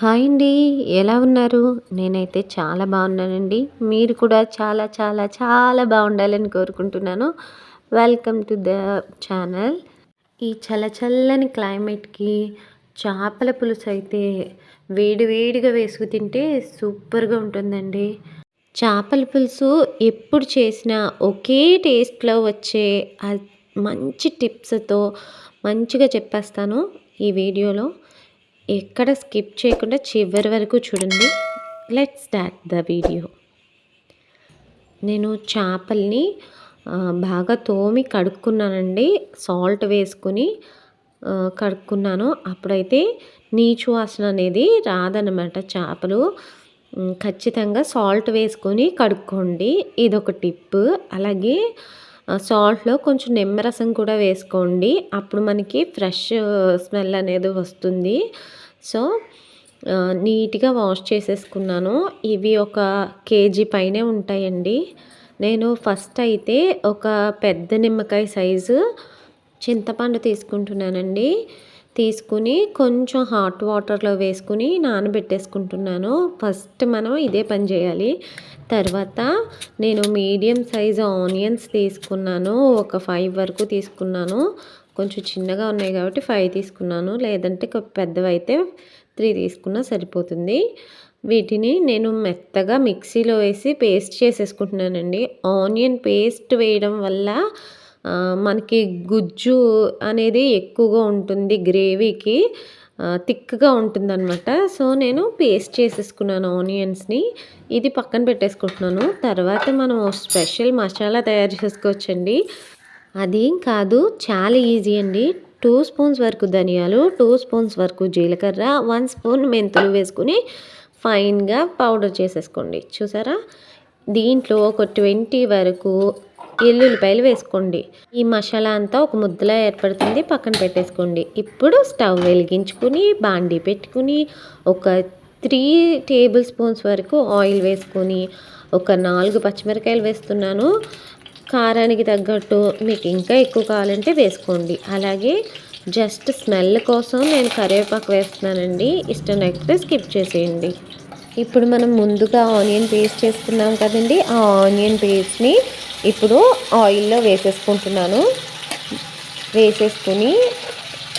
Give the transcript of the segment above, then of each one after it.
Hi అండి ఎలా ఉన్నారు? నేనైతే చాలా బాగున్నానండి. మీరు కూడా చాలా చాలా చాలా బాగుండాలని కోరుకుంటున్నాను. వెల్కమ్ టు ద ఛానల్ ఈ చల్లచల్లని క్లైమేట్కి చేపల పులుసు అయితే వేడివేడిగా వేసుకు తింటే సూపర్గా ఉంటుందండి. చేపల పులుసు ఎప్పుడు చేసినా ఒకే టేస్ట్లో వచ్చే మంచి టిప్స్తో మంచిగా చెప్పేస్తాను ఈ వీడియోలో. ఎక్కడ స్కిప్ చేయకుండా చివరి వరకు చూడండి. లెట్ స్టార్ట్ ద వీడియో నేను చేపల్ని బాగా తోమి కడుక్కున్నానండి. సాల్ట్ వేసుకుని కడుక్కున్నాను. అప్పుడైతే నీచు వాసన అనేది రాదనమాట చేపలు. ఖచ్చితంగా సాల్ట్ వేసుకొని కడుక్కోండి. ఇదొక టిప్ అలాగే సాల్ట్లో కొంచెం నిమ్మరసం కూడా వేసుకోండి. అప్పుడు మనకి ఫ్రెష్ స్మెల్ అనేది వస్తుంది. సో నీట్గా వాష్ చేసేసుకున్నాను. ఇవి ఒక కేజీ పైనే ఉంటాయండి. నేను ఫస్ట్ అయితే ఒక పెద్ద నిమ్మకాయ సైజు చింతపండు తీసుకుంటున్నానండి. తీసుకుని కొంచెం హాట్ వాటర్లో వేసుకుని నానబెట్టేసుకుంటున్నాను. ఫస్ట్ మనం ఇదే పని చేయాలి. తర్వాత నేను మీడియం సైజు ఆనియన్స్ తీసుకున్నాను. ఒక ఫైవ్ వరకు తీసుకున్నాను. కొంచెం చిన్నగా ఉన్నాయి కాబట్టి ఫైవ్ తీసుకున్నాను. లేదంటే పెద్దవైతే త్రీ తీసుకున్నా సరిపోతుంది. వీటిని నేను మెత్తగా మిక్సీలో వేసి పేస్ట్ చేసేసుకుంటున్నానండి. ఆనియన్ పేస్ట్ వేయడం వల్ల మనకి గుజ్జు అనేది ఎక్కువగా ఉంటుంది గ్రేవీకి థిక్గా ఉంటుందన్నమాట. సో నేను పేస్ట్ చేసేసుకున్నాను ఆనియన్స్ని. ఇది పక్కన పెట్టేసుకుంటున్నాను. తర్వాత మనం స్పెషల్ మసాలా తయారు చేసుకోవచ్చండి. అదేం కాదు చాలా ఈజీ అండి. టూ స్పూన్స్ వరకు ధనియాలు టూ స్పూన్స్ వరకు జీలకర్ర వన్ స్పూన్ మెంతులు వేసుకుని ఫైన్గా పౌడర్ చేసేసుకోండి. చూసారా? దీంట్లో ఒక ట్వంటీ వరకు ఎల్లుల్లిపాయలు వేసుకోండి. ఈ మసాలా అంతా ఒక ముద్దలా ఏర్పడుతుంది పక్కన పెట్టేసుకోండి. ఇప్పుడు స్టవ్ వెలిగించుకుని బాండీ పెట్టుకుని ఒక త్రీ టేబుల్ స్పూన్స్ వరకు ఆయిల్ వేసుకొని ఒక నాలుగు పచ్చిమిరకాయలు వేస్తున్నాను. కారానికి తగ్గట్టు మీకు ఇంకా ఎక్కువ కావాలంటే వేసుకోండి. అలాగే జస్ట్ స్మెల్ కోసం నేను కరివేపాకు వేస్తున్నానండి. ఇష్టం లేకపోతే స్కిప్ చేసేయండి. ఇప్పుడు మనం ముందుగా ఆనియన్ పేస్ట్ చేసుకున్నాం కదండి. ఆ ఆనియన్ పేస్ట్ని ఇప్పుడు ఆయిల్లో వేసేసుకుంటున్నాను. వేసేసుకుని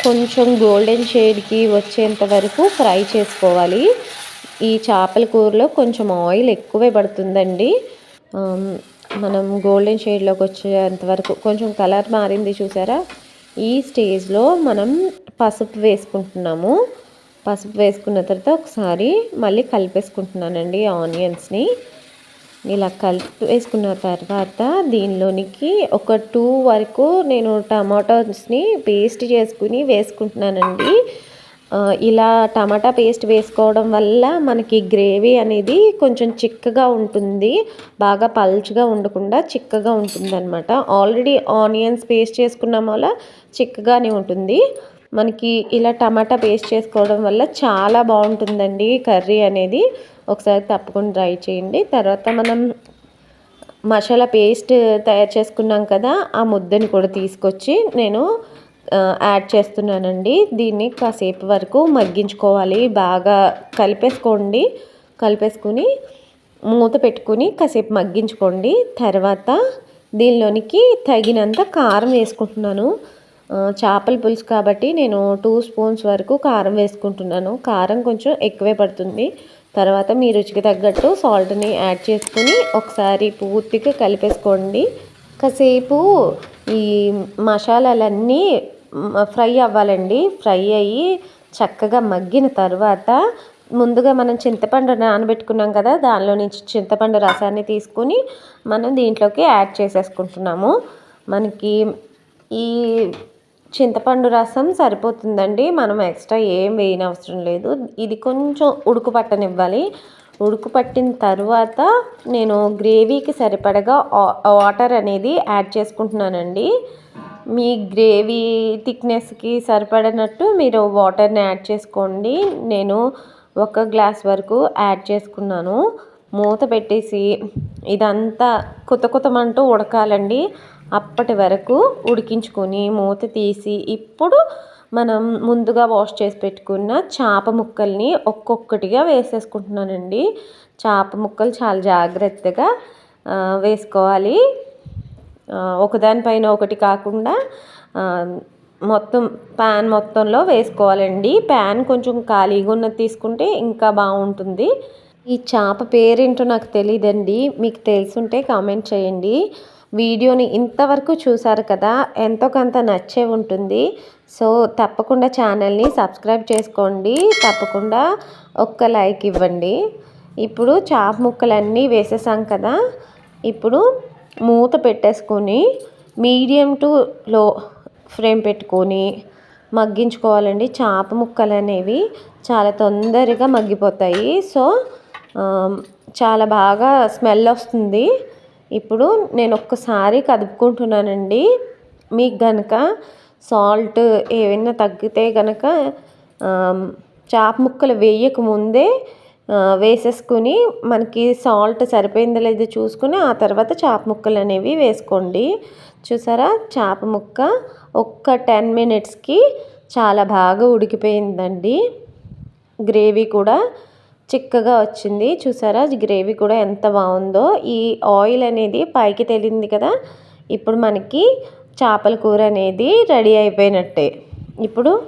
కొంచెం గోల్డెన్ షేడ్కి వచ్చేంత వరకు ఫ్రై చేసుకోవాలి. ఈ చేపల కూరలో కొంచెం ఆయిల్ ఎక్కువే పడుతుందండి. మనం గోల్డెన్ షేడ్లోకి వచ్చేంత వరకు కొంచెం కలర్ మారింది చూసారా? ఈ స్టేజ్లో మనం పసుపు వేసుకుంటున్నాము. పసుపు వేసుకున్న తర్వాత ఒకసారి మళ్ళీ కలిపేసుకుంటున్నానండి ఆనియన్స్ని. ఇలా కలిపి వేసుకున్న తర్వాత దీనిలోనికి ఒక టూ వరకు నేను టమాటోస్ని పేస్ట్ చేసుకుని వేసుకుంటున్నానండి. ఇలా టమాటా పేస్ట్ వేసుకోవడం వల్ల మనకి గ్రేవీ అనేది కొంచెం చిక్కగా ఉంటుంది. బాగా పల్చగా ఉండకుండా చిక్కగా ఉంటుంది అనమాట ఆల్రెడీ ఆనియన్స్ పేస్ట్ చేసుకున్నాం వల్ల చిక్కగానే ఉంటుంది. మనకి ఇలా టమాటా పేస్ట్ చేసుకోవడం వల్ల చాలా బాగుంటుందండి కర్రీ అనేది. ఒకసారి తప్పకుండా ట్రై చేయండి. తర్వాత మనం మసాలా పేస్ట్ తయారు చేసుకున్నాం కదా ఆ ముద్దని కూడా తీసుకొచ్చి నేను యాడ్ చేస్తున్నానండి. దీన్ని కాసేపు వరకు మగ్గించుకోవాలి. బాగా కలిపేసుకోండి. కలిపేసుకుని మూత పెట్టుకుని కాసేపు మగ్గించుకోండి. తర్వాత దీనిలోనికి తగినంత కారం వేసుకుంటున్నాను. చేపల పులుసు కాబట్టి నేను టూ స్పూన్స్ వరకు కారం వేసుకుంటున్నాను. కారం కొంచెం ఎక్కువే పడుతుంది. తర్వాత మీ రుచికి తగ్గట్టు సాల్ట్ని యాడ్ చేసుకుని ఒకసారి పూర్తిగా కలిపేసుకోండి. కాసేపు ఈ మసాలాలన్నీ ఫ్రై అవ్వాలండి. ఫ్రై అయ్యి చక్కగా మగ్గిన తర్వాత ముందుగా మనం చింతపండు నానబెట్టుకున్నాం కదా దానిలో నుంచి చింతపండు రసాన్ని తీసుకుని మనం దీంట్లోకి యాడ్ చేసేసుకుంటున్నాము. మనకి ఈ చింతపండు రసం సరిపోతుందండి. మనం ఎక్స్ట్రా ఏం వేయని అవసరం లేదు. ఇది కొంచెం ఉడుకు పట్టనివ్వాలి. ఉడుకు పట్టిన తర్వాత నేను గ్రేవీకి సరిపడగా వాటర్ అనేది యాడ్ చేసుకుంటున్నానండి. మీ గ్రేవీ థిక్నెస్కి సరిపడినట్టు మీరు వాటర్ని యాడ్ చేసుకోండి. నేను ఒక గ్లాస్ వరకు యాడ్ చేసుకున్నాను. మూత పెట్టేసి ఇదంతా కొత్త కొత్తమంటూ ఉడకాలండి. అప్పటి వరకు ఉడికించుకొని మూత తీసి ఇప్పుడు మనం ముందుగా వాష్ చేసి పెట్టుకున్న చేప ముక్కల్ని ఒక్కొక్కటిగా వేసేసుకుంటున్నానండి. చేప ముక్కలు చాలా జాగ్రత్తగా వేసుకోవాలి. ఒకదానిపైన ఒకటి కాకుండా మొత్తం ప్యాన్ మొత్తంలో వేసుకోవాలండి. ప్యాన్ కొంచెం ఖాళీగా ఉన్నది తీసుకుంటే ఇంకా బాగుంటుంది. ఈ చేప పేరేంటో నాకు తెలియదండి మీకు తెలుసుంటే కామెంట్ చేయండి. వీడియోని ఇంతవరకు చూసారు కదా ఎంతో కొంత నచ్చే ఉంటుంది. సో తప్పకుండా ఛానల్ని సబ్స్క్రైబ్ చేసుకోండి. తప్పకుండా ఒక్క లైక్ ఇవ్వండి. ఇప్పుడు చేప ముక్కలన్నీ వేసేసాం కదా. ఇప్పుడు మూత పెట్టేసుకొని మీడియం టు లో ఫ్రేమ్ పెట్టుకొని మగ్గించుకోవాలండి. చేప ముక్కలు అనేవి చాలా తొందరగా మగ్గిపోతాయి. సో చాలా బాగా స్మెల్ వస్తుంది. ఇప్పుడు నేను ఒక్కసారి కదుపుకుంటున్నానండి. మీకు కనుక సాల్ట్ ఏమైనా తగ్గితే కనుక చేప ముక్కలు వేయక ముందే వేసేసుకుని మనకి సాల్ట్ సరిపోయిందో లేదో చూసుకుని ఆ తర్వాత చేప ముక్కలు అనేవి వేసుకోండి. చూసారా? చేప ముక్క ఒక్క టెన్ మినిట్స్కి చాలా బాగా ఉడికిపోయిందండి. గ్రేవీ కూడా చిక్కగా వచ్చింది. చూసారా? గ్రేవీ కూడా ఎంత బాగుందో. ఈ ఆయిల్ అనేది పైకి తెలింది కదా. ఇప్పుడు మనకి చేపల కూర అనేది రెడీ అయిపోయినట్టే. ఇప్పుడు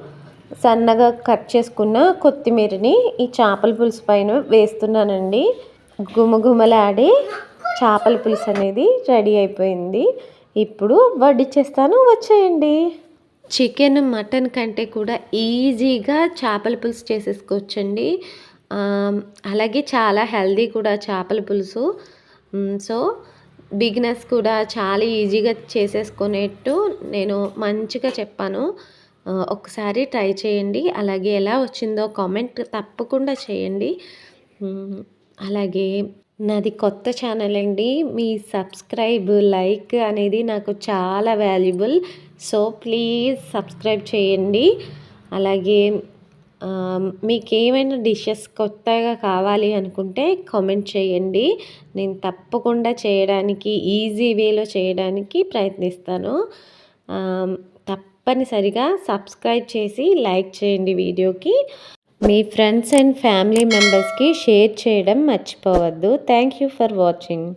సన్నగా కట్ చేసుకున్న కొత్తిమీరని ఈ చేపల పులుసు పైన వేస్తున్నానండి. గుమగుమలాడే చేపల పులుసు అనేది రెడీ అయిపోయింది. ఇప్పుడు వడ్డిచ్చేస్తాను. వచ్చేయండి. చికెన్ మటన్ కంటే కూడా ఈజీగా చేపల పులుసు చేసేసుకోవచ్చండి. అలాగే చాలా హెల్దీ కూడా చేపల పులుసు. సో బిగినర్స్ కూడా చాలా ఈజీగా చేసేసుకునేట్టు నేను మంచిగా చెప్పాను. ఒకసారి ట్రై చేయండి. అలాగే ఎలా వచ్చిందో కామెంట్ తప్పకుండా చేయండి. అలాగే నాది కొత్త ఛానల్ అండి. మీ సబ్స్క్రైబ్ లైక్ అనేది నాకు చాలా వాల్యుబుల్. సో ప్లీజ్ సబ్స్క్రైబ్ చేయండి. అలాగే మీకు ఏమైనా డిషెస్ కొత్తగా కావాలి అనుకుంటే కామెంట్ చేయండి. నేను తప్పకుండా చేయడానికి ఈజీ వేలో చేయడానికి ప్రయత్నిస్తాను. తప్పనిసరిగా సబ్స్క్రైబ్ చేసి లైక్ చేయండి వీడియోకి. మీ ఫ్రెండ్స్ అండ్ ఫ్యామిలీ మెంబర్స్కి షేర్ చేయడం మర్చిపోవద్దు. Thank you for watching.